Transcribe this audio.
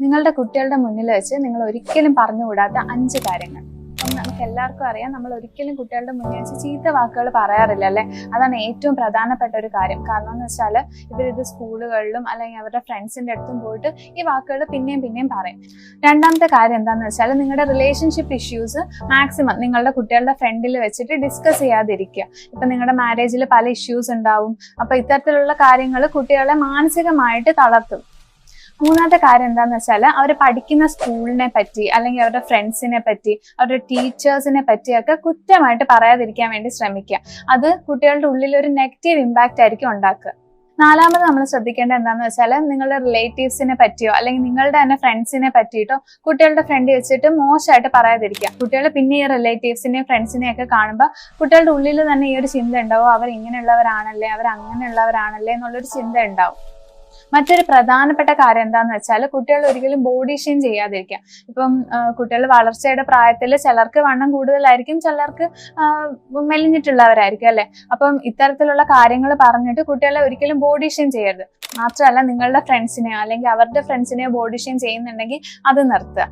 നിങ്ങളുടെ കുട്ടികളുടെ മുന്നിൽ വെച്ച് നിങ്ങൾ ഒരിക്കലും പറഞ്ഞുകൂടാത്ത അഞ്ച് കാര്യങ്ങൾ. നമുക്ക് എല്ലാവർക്കും അറിയാം നമ്മൾ ഒരിക്കലും കുട്ടികളുടെ മുന്നിൽ വെച്ച് ചീത്ത വാക്കുകൾ പറയാറില്ല അല്ലെ? അതാണ് ഏറ്റവും പ്രധാനപ്പെട്ട ഒരു കാര്യം. കാരണം എന്ന് വെച്ചാൽ ഇവരിത് സ്കൂളുകളിലും അല്ലെങ്കിൽ അവരുടെ ഫ്രണ്ട്സിന്റെ അടുത്തും പോയിട്ട് ഈ വാക്കുകൾ പിന്നെയും പിന്നെയും പറയും. രണ്ടാമത്തെ കാര്യം എന്താണെന്ന് വെച്ചാൽ നിങ്ങളുടെ റിലേഷൻഷിപ്പ് ഇഷ്യൂസ് മാക്സിമം നിങ്ങളുടെ കുട്ടികളുടെ ഫ്രണ്ടിൽ വെച്ചിട്ട് ഡിസ്കസ് ചെയ്യാതിരിക്കുക. ഇപ്പൊ നിങ്ങളുടെ മാരേജിൽ പല ഇഷ്യൂസ് ഉണ്ടാവും. അപ്പൊ ഇത്തരത്തിലുള്ള കാര്യങ്ങൾ കുട്ടികളെ മാനസികമായിട്ട് തളർത്തും. മൂന്നാമത്തെ കാര്യം എന്താന്ന് വെച്ചാൽ അവർ പഠിക്കുന്ന സ്കൂളിനെ പറ്റി അല്ലെങ്കിൽ അവരുടെ ഫ്രണ്ട്സിനെ പറ്റി അവരുടെ ടീച്ചേഴ്സിനെ പറ്റിയൊക്കെ കുറ്റമായിട്ട് പറയാതിരിക്കാൻ വേണ്ടി ശ്രമിക്കുക. അത് കുട്ടികളുടെ ഉള്ളിൽ ഒരു നെഗറ്റീവ് ഇമ്പാക്റ്റ് ആയിരിക്കും ഉണ്ടാക്കുക. നാലാമത് നമ്മൾ ശ്രദ്ധിക്കേണ്ട എന്താണെന്ന് വെച്ചാൽ നിങ്ങളുടെ റിലേറ്റീവ്സിനെ പറ്റിയോ അല്ലെങ്കിൽ നിങ്ങളുടെ തന്നെ ഫ്രണ്ട്സിനെ പറ്റിയിട്ടോ കുട്ടികളുടെ ഫ്രണ്ട് വെച്ചിട്ട് മോശമായിട്ട് പറയാതിരിക്കുക. കുട്ടികൾ പിന്നെ ഈ റിലേറ്റീവ്സിനെയും ഫ്രണ്ട്സിനെയും ഒക്കെ കാണുമ്പോൾ കുട്ടികളുടെ ഉള്ളിൽ തന്നെ ഈ ഒരു ചിന്ത ഉണ്ടാവും. അവർ ഇങ്ങനെയുള്ളവരാണല്ലേ അവർ അങ്ങനെയുള്ളവരാണല്ലേ എന്നുള്ളൊരു ചിന്ത ഉണ്ടാവും. മറ്റൊരു പ്രധാനപ്പെട്ട കാര്യം എന്താന്ന് വെച്ചാൽ കുട്ടികൾ ഒരിക്കലും ബോഡി ഷെയിം ചെയ്യാതിരിക്കുക. ഇപ്പം കുട്ടികൾ വളർച്ചയുടെ പ്രായത്തിൽ ചിലർക്ക് വണ്ണം കൂടുതലായിരിക്കും ചിലർക്ക് മെലിഞ്ഞിട്ടുള്ളവരായിരിക്കും അല്ലെ? അപ്പം ഇത്തരത്തിലുള്ള കാര്യങ്ങൾ പറഞ്ഞിട്ട് കുട്ടികളെ ഒരിക്കലും ബോഡി ഷെയിം ചെയ്യരുത്. മാത്രമല്ല നിങ്ങളുടെ ഫ്രണ്ട്സിനെയോ അല്ലെങ്കിൽ അവരുടെ ഫ്രണ്ട്സിനെയോ ബോഡി ഷെയിം ചെയ്യുന്നുണ്ടെങ്കിൽ അത് നിർത്തുക.